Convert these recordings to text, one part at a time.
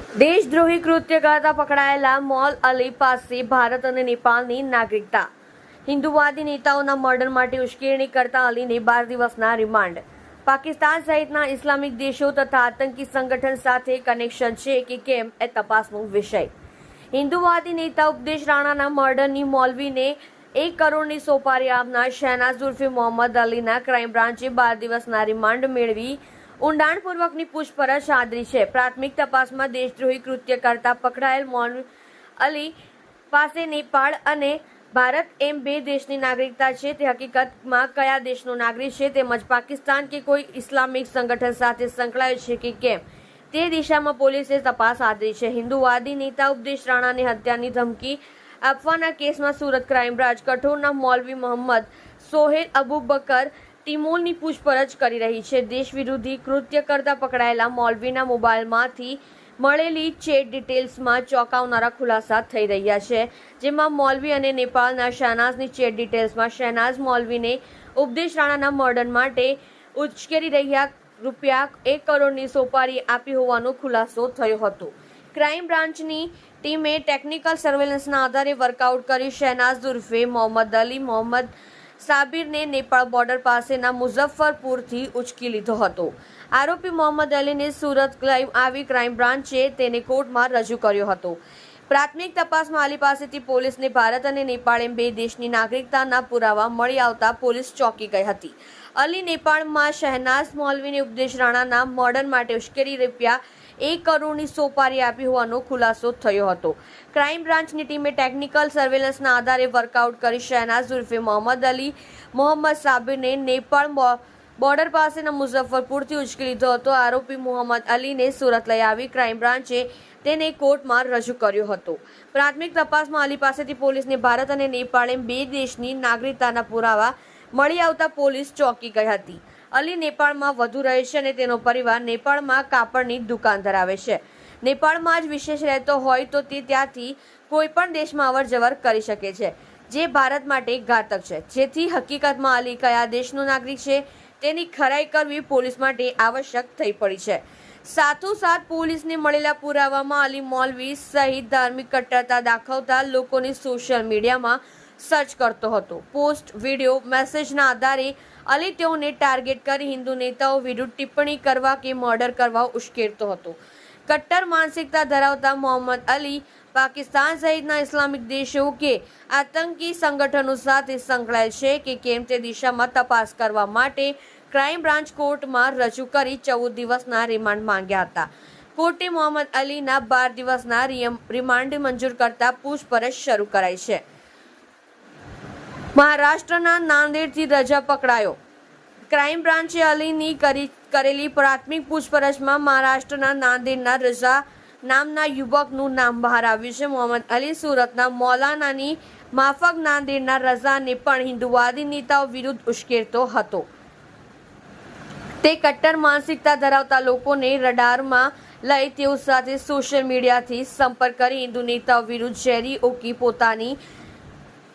દેશદ્રોહી કૃત્ય કરતા પકડાયેલા મોલ અલી પાસે ભારત અને નેપાળની નાગરિકતા. હિન્દુવાદી નેતાઓના મર્ડર માટે ઉશ્કેરણી કરતા અલીને બાર દિવસના રિમાન્ડ. પાકિસ્તાન સહિતના ઇસ્લામિક દેશો તથા આતંકી સંગઠન સાથે કનેક્શન છે કે કેમ એ તપાસનો વિષય. હિન્દુવાદી નેતા ઉપદેશ રાણાના મર્ડરની મોલવીને એક કરોડની સોપારી આપનાર શહેનાઝ ઉર્ફે મોહમ્મદ અલીના ક્રાઇમ બ્રાન્ચે બાર દિવસના રિમાન્ડ મેળવી ઊંડાણપૂર્વકની પૂછપરછ આદરી છે. પ્રાથમિક તપાસમાં દેશદ્રોહી કૃત્ય કરતા પકડાયેલ મોન અલી પાસે નેપાળ અને ભારત એમ બે દેશની નાગરિકતા છે. તે હકીકતમાં કયા દેશનો નાગરિક છે તેમજ પાકિસ્તાન કે કોઈ ઇસ્લામિક સંગઠન સાથે સંકળાયેલ છે કે કેમ? તે દિશામાં પોલીસે તપાસ આદરી છે. હિન્દુવાદી નેતા ઉપદેશ રાણાની હત્યાની ધમકી આપવાના કેસમાં સુરત ક્રાઇમ બ્રાન્ચ કઠોરના મૌલવી મોહમ્મદ સોહેલ અબુબકર ટિમોલની પૂછપરછ કરી રહી છે. દેશ વિરોધી કૃત્ય કરતા પકડાયેલા મોલવીના મોબાઈલમાંથી મળેલી ચેટ ડિટેલ્સમાં ચોંકાવનારા ખુલાસા થઈ રહ્યા છે. જેમાં મોલવી અને નેપાળના શહનાઝની ચેટ ડિટેલ્સમાં શહનાઝ મોલવીને ઉપદેશ રાણાના મર્ડર માટે ઉશ્કેરી રહ્યા રૂપિયા એક કરોડની સોપારી આપી હોવાનો ખુલાસો થયો હતો. ક્રાઇમ બ્રાન્ચની ટીમે ટેકનિકલ સર્વેલન્સના આધારે વર્કઆઉટ કરી શહેનાઝ ઉર્ફે મોહમ્મદ અલી, મોહમ્મદ સાબિરને નેપાળ બોર્ડર પાસેના મુઝફ્ફરપુરથી ઉચકી લીધો હતો. આરોપી મોહમ્મદ અલીને સુરત ક્રાઇમ આવી ક્રાઇમ બ્રાન્ચે તેને કોર્ટમાં રજૂ કર્યો હતો. પ્રાથમિક તપાસમાં અલી પાસેથી પોલીસને ભારત અને નેપાળ એમ બે દેશની નાગરિકતાના પુરાવા મળી આવતા પોલીસ ચોંકી ગઈ હતી. અલી નેપાળમાં શહેનાઝ મૌલવીને ઉપદેશ રાણાના મર્ડર માટે ઉશ્કેરી રૂપિયા એક કરોડની સોપારી આપી હોવાનો ખુલાસો થયો હતો. ક્રાઇમ બ્રાન્ચની ટીમે ટેકનિકલ સર્વેલન્સના આધારે વર્કઆઉટ કરી શહેનાઝ ઉર્ફે મોહમ્મદ અલી, મોહમ્મદ સાબિરને નેપાળ બોર્ડર પાસેના મુઝફ્ફરપુરથી ઉચકી લીધો હતો. આરોપી મોહમ્મદ અલીને સુરત લઈ આવી ક્રાઇમ બ્રાન્ચે તેને કોર્ટમાં રજૂ કર્યો હતો. પ્રાથમિક તપાસમાં અલી પાસેથી પોલીસને ભારત અને નેપાળ એમ બે દેશની નાગરિકતાના પુરાવા મળી આવતા પોલીસ ચોંકી ગઈ હતી. અલી નેપાળમાં વધુ રહે છે અને તેનો પરિવાર નેપાળમાં કાપડની દુકાન ધરાવે છે. નેપાળમાં જ વિશેષ રહેતો હોય તો તે ત્યાંથી કોઈ પણ દેશમાં અવર જવર કરી શકે છે, જે ભારત માટે ઘાતક છે. જેથી હકીકતમાં અલી કયા દેશનો નાગરિક છે તેની ખરાઈ કરવી પોલીસ માટે આવશ્યક થઈ પડી છે. સાથોસાથ પોલીસને મળેલા પુરાવામાં અલી મોલવી સહિત ધાર્મિક કટ્ટરતા દાખવતા લોકોની સોશિયલ મીડિયામાં સર્ચ કરતો હતો. પોસ્ટ, વીડિયો, મેસેજના આધારે અલી તેઓને ટાર્ગેટ કરી હિન્દુ નેતાઓ વિરુદ્ધ ટિપ્પણી કરવા કે મર્ડર કરવા ઉશ્કેરતો હતો. કટ્ટર માનસિકતા ધરાવતા મોહમ્મદ અલી પાકિસ્તાન સહિતના ઇસ્લામિક દેશો કે આતંકી સંગઠનો સાથે સંકળાયેલ છે કે કેમ તે દિશામાં તપાસ કરવા માટે ક્રાઇમ બ્રાન્ચ કોર્ટમાં રજૂ કરી ચૌદ દિવસના રિમાન્ડ માંગ્યા હતા. કોર્ટે મોહમ્મદ અલીના બાર દિવસના રિમાન્ડ મંજૂર કરતા પૂછપરછ શરૂ કરાઈ છે. મહારાષ્ટ્રના નાંદેડથી રજા પકડાયો. ક્રાઇમ બ્રાન્ચે અલીની કરી, કરેલી પ્રાથમિક પૂછપરછમાં મહારાષ્ટ્રના નાંદેડના રજા નામના યુવકનું નામ બહાર આવ્યું છે. મોહમ્મદ અલી સુરતના મૌલાનાની માફક નાંદેડના રઝાને પણ હિન્દુવાદી નેતાઓ વિરુદ્ધ ઉશ્કેરતો હતો. તે કટ્ટર માનસિકતા ધરાવતા લોકોને રડારમાં લઈ તેઓ સાથે સોશિયલ મીડિયાથી સંપર્ક કરી હિન્દુ નેતાઓ વિરુદ્ધ ઝેરી ઓકી પોતાની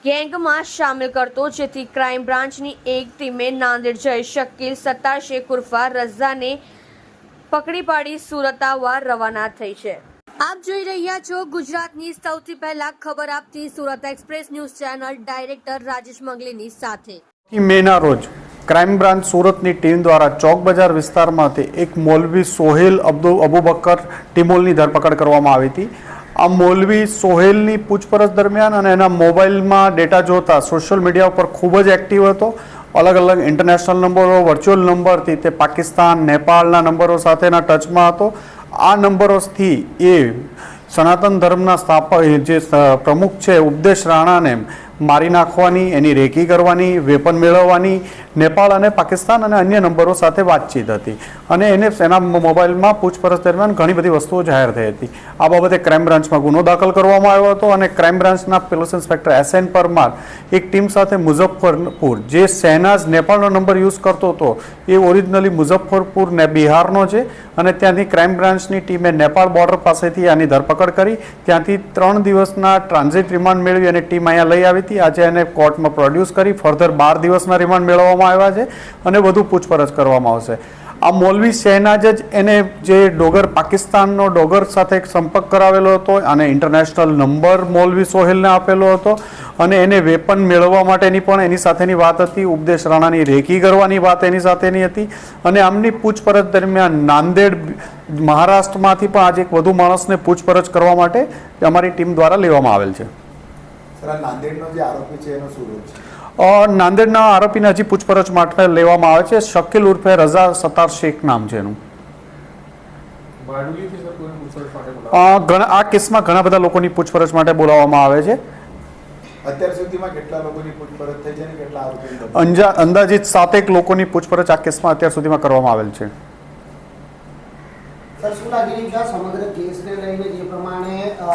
ગેંગમાં સામેલ કરતો, જેથી ક્રાઇમ બ્રાન્ચની એક ટીમે નાંદેડ જઈ શકીલ સત્તાર શેખ ઉર્ફા રઝાને પકડી પાડી સુરત આવવા રવાના થઈ છે. આપ જોઈ રહ્યા છો ગુજરાતની સૌથી પહેલા ખબર આપતી Surat express news channel director Rajesh મંગલીની સાથે. મેના રોજ ક્રાઇમ બ્રાન્ચ સુરતની ટીમ દ્વારા ચોક બજાર વિસ્તારમાંથી એક મૌલવી સોહેલ અબ્દુલ અબુબકર ટિમોલની ધરપકડ કરવામાં આવી હતી. આ મૌલવી સોહેલની પૂછપરછ દરમિયાન અને એના મોબાઈલમાં ડેટા જોતા સોશિયલ મીડિયા ઉપર ખૂબ જ એક્ટિવ હતો. અલગ અલગ ઇન્ટરનેશનલ નંબરો, વર્ચ્યુઅલ નંબરથી તે પાકિસ્તાન, નેપાળના નંબરો સાથેના ટચમાં હતો. આ નંબરોથી એ સનાતન ધર્મના સ્થાપક, જે પ્રમુખ છે, ઉપદેશ રાણાને મારી નાખવાની, એની રેકી કરવાની, વેપન મેળવવાની, નેપાળ અને પાકિસ્તાન અને અન્ય નંબરો સાથે વાતચીત હતી. અને એને એના મોબાઈલમાં પૂછપરછ દરમિયાન ઘણી બધી વસ્તુઓ જાહેર થઈ હતી. આ બાબતે ક્રાઇમ બ્રાન્ચમાં ગુનો દાખલ કરવામાં આવ્યો હતો અને ક્રાઇમ બ્રાન્ચના police inspector S N Parmar એક ટીમ સાથે મુઝફ્ફરપુર, જે શહેનાઝ નેપાળનો નંબર યુઝ કરતો હતો, એ ઓરિજિનલી મુઝફ્ફરપુર ને બિહારનો છે. અને ત્યાંથી ક્રાઇમ બ્રાન્ચની ટીમે નેપાળ બોર્ડર પાસેથી આની ધરપકડ કરી. ત્યાંથી ત્રણ દિવસના ટ્રાન્ઝિટ રિમાન્ડ મેળવી અને ટીમ અહીંયા લઈ આવી. હતી આજે એને કોર્ટમાં પ્રોડ્યુસ કરી ફર્ધર બાર દિવસના રિમાન્ડ મેળવવામાં આવ્યા છે અને વધુ પૂછપરછ કરવામાં આવશે. આ મૌલવી શહેનાજ જ એને જે ડોગર પાકિસ્તાનનો ડોગર સાથે એક સંપર્ક કરાવેલો હતો અને ઇન્ટરનેશનલ નંબર મૌલવી સોહેલને આપેલો હતો અને એને વેપન મેળવવા માટેની પણ એની સાથેની વાત હતી. ઉપદેશ રાણાની રેકી કરવાની વાત એની સાથેની હતી અને આમની પૂછપરછ દરમિયાન નાંદેડ મહારાષ્ટ્રમાંથી પણ આજે એક વધુ માણસને પૂછપરછ કરવા માટે અમારી ટીમ દ્વારા લેવામાં આવેલ છે. નાંદેડનો જે આરોપી છે એનો શું રોલ છે? અ, નાંદેડના આરોપીને હજી પૂછપરછ માટે લેવામાં આવે છે. શકીલ ઉર્ફે રઝા સતાર શેખ નામ છે એનું. આ કેસમાં ઘણા બધા લોકોની પૂછપરછ માટે બોલાવવામાં આવે છે. અત્યાર સુધીમાં કેટલા લોકોની પૂછપરછ થઈ છે અને કેટલા આરોપી અંજા અંદાજિત સાતેક લોકોની પૂછપરછ આ કેસમાં અત્યાર સુધીમાં કરવામાં આવેલ છે. સર શું લાગી રહ્યું છે સમગ્ર કેસને લઈને જે પ્રમાણે અ,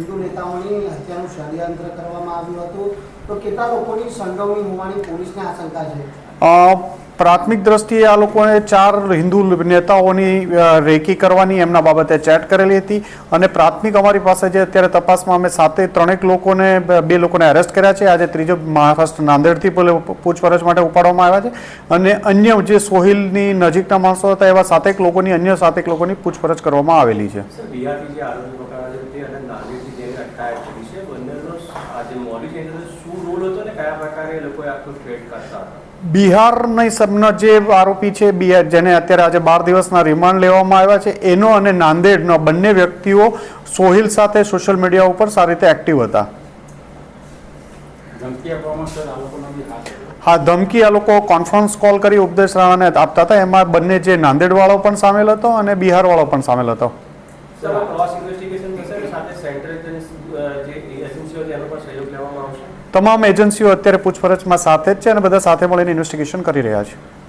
હિન્દુ નેતાઓની હત્યાનું ષડયંત્ર કરવામાં આવ્યું હતું. તો કેટલા લોકોની સંડોવણી હોવાની પોલીસને આશંકા છે? પ્રાથમિક દ્રષ્ટિએ આ લોકોએ ચાર હિન્દુ નેતાઓની રેકી કરવાની એમના બાબતે ચેટ કરેલી હતી અને પ્રાથમિક અમારી પાસે જે અત્યારે તપાસમાં અમે સાતે ત્રણેક લોકોને બે- લોકોને અરેસ્ટ કર્યા છે. આજે ત્રીજો મહારાષ્ટ્ર નાંદેડથી પૂછપરછ માટે ઉપાડવામાં આવ્યા છે. અને અન્ય જે સોહિલની નજીકના માણસો હતા એવા સાતેક લોકોની અન્ય સાતેક લોકોની પૂછપરછ કરવામાં આવેલી છે સર બિહારથી જે આરોપી પકડાયા છે તે અને નાંદેડથી જેને છે? બંનેનો આજે મોડી છે? એનો શું રોલ હતો ને કયા પ્રકારે એ લોકોએ આખો ટ્રેડ કરતા હતા? બિહારની સબના જે આરોપી છે બિહાર જેને અત્યારે આજે બાર દિવસના રિમાન્ડ લેવામાં આવ્યા છે એનો અને નાંદેડનો બંને વ્યક્તિઓ સોહિલ સાથે સોશિયલ મીડિયા ઉપર સારી રીતે એક્ટિવ હતા. ધમકી આપવામાં સર આ લોકોનો બી હાથ હતો. હા ધમકી આ લોકો કોન્ફરન્સ કોલ કરી ઉપદેશ રાણાને આપતા હતા. એમાં બંને જે નાંદેડવાળો પણ સામેલ હતો અને બિહારવાળો પણ સામેલ હતો. તમામ એજન્સીઓ અત્યારે પૂછપરછમાં સાથે જ છે અને બધા સાથે મળીને ઇન્વેસ્ટિગેશન કરી રહ્યા છે.